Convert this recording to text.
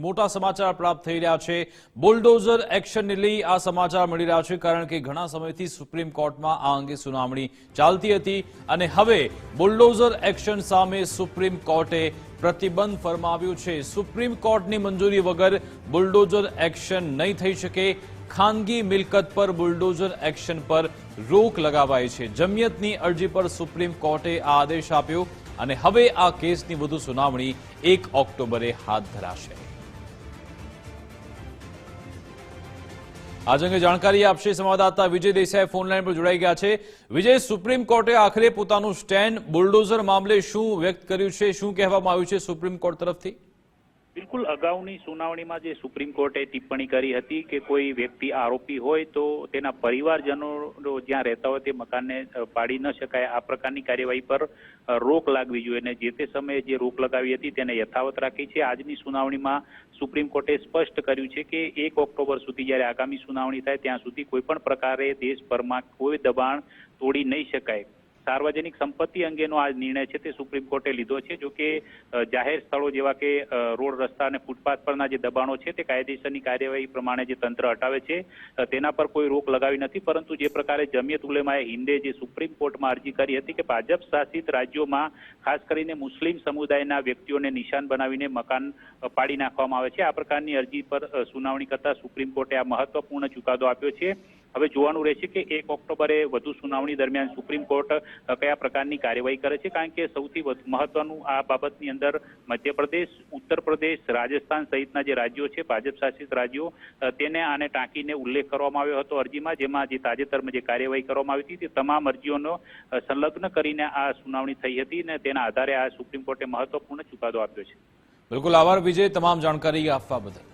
મોટા સમાચાર પ્રાપ્ત થઈ રહ્યા છે. બુલડોઝર એક્શનને લઈ આ સમાચાર મળી રહ્યા છે કારણ કે ઘણા સમયથી સુપ્રીમ કોર્ટમાં આ અંગે સુનાવણી ચાલતી હતી અને હવે બુલડોઝર એક્શન સામે સુપ્રીમ કોર્ટે પ્રતિબંધ ફરમાવ્યું છે. સુપ્રીમ કોર્ટની મંજૂરી વગર બુલડોઝર એક્શન નહીં થઈ શકે. ખાનગી મિલકત પર બુલડોઝર એક્શન પર રોક લગાવાઈ છે. જમિયતની અરજી પર સુપ્રીમ કોર્ટે આ આદેશ આપ્યો અને હવે આ કેસની વધુ સુનાવણી એક ઓક્ટોબરે હાથ ધરાશે. આજ અંગે જાણકારી આપશે સંવાદદાતા વિજય દેસાઈ ફોનલાઈન પર જોડાઈ ગયા છે. વિજય, સુપ્રીમ કોર્ટે આખરે પોતાનું સ્ટેન્ડ બુલડોઝર મામલે શું વ્યક્ત કર્યું છે? શું કહેવામાં આવ્યું છે સુપ્રીમ કોર્ટ તરફથી? બિલકુલ અગાઉની સુનાવણીમાં જે સુપ્રીમ કોર્ટે ટિપ્પણી કરી હતી કે કોઈ વ્યક્તિ આરોપી હોય તો તેના પરિવારજનો જ્યાં રહેતા હોય તે મકાનને પાડી ન શકાય. આ પ્રકારની કાર્યવાહી પર રોક લાગવી જોઈએ અને જે તે સમયે જે રોક લગાવી હતી તેને યથાવત રાખી છે. આજની સુનાવણીમાં સુપ્રીમ કોર્ટે સ્પષ્ટ કર્યું છે કે એક ઓક્ટોબર સુધી જ્યારે આગામી સુનાવણી થાય ત્યાં સુધી કોઈ પણ પ્રકારે દેશભરમાં કોઈ દબાણ તોડી નહીં શકાય. સાર્વજનિક સંપત્તિ અંગેનો આ નિર્ણય છે તે સુપ્રીમ કોર્ટે લીધો છે, જો કે જાહેર સ્થળો જેવા કે રોડ રસ્તા અને ફૂટપાથ પરના જે દબાણો છે તે કાયદેસરની કાર્યવાહી પ્રમાણે જે તંત્ર હટાવે છે તેના પર કોઈ રોક લગાવી નથી, પરંતુ જે પ્રકારે જમિયત ઉલેમાએ હિન્દે જે સુપ્રીમ કોર્ટમાં અરજી કરી હતી કે ભાજપ શાસિત રાજ્યોમાં ખાસ કરીને મુસ્લિમ સમુદાયના વ્યક્તિઓને નિશાન બનાવીને મકાન પાડી નાખવામાં આવે છે, આ પ્રકારની અરજી પર સુનાવણી કરતા સુપ્રીમ કોર્ટે આ મહત્વપૂર્ણ ચુકાદો આપ્યો છે. હવે જોવાનું રહેશે કે એક ઓક્ટોબરે વધુ સુનાવણી દરમિયાન સુપ્રીમ કોર્ટ કયા પ્રકારની કાર્યવાહી કરે છે? કારણ કે સૌથી વધુ મહત્વનું આ બાબતની અંદર મધ્યપ્રદેશ ઉત્તર પ્રદેશ રાજસ્થાન સહિતના જે રાજ્યો છે, ભાજપ શાસિત રાજ્યો તેને આને ટાંકીને ઉલ્લેખ કરવામાં આવ્યો હતો અરજીમાં, જેમાં જે તાજેતરમાં જે કાર્યવાહી કરવામાં આવી હતી, તે તમામ અરજીઓનો સંલગ્ન કરીને આ સુનાવણી થઈ હતી અને તેના આધારે આ સુપ્રીમ કોર્ટે મહત્વપૂર્ણ ચુકાદો આપ્યો છે. બિલકુલ આભાર વિજય, તમામ જાણકારી આપવા બદલ.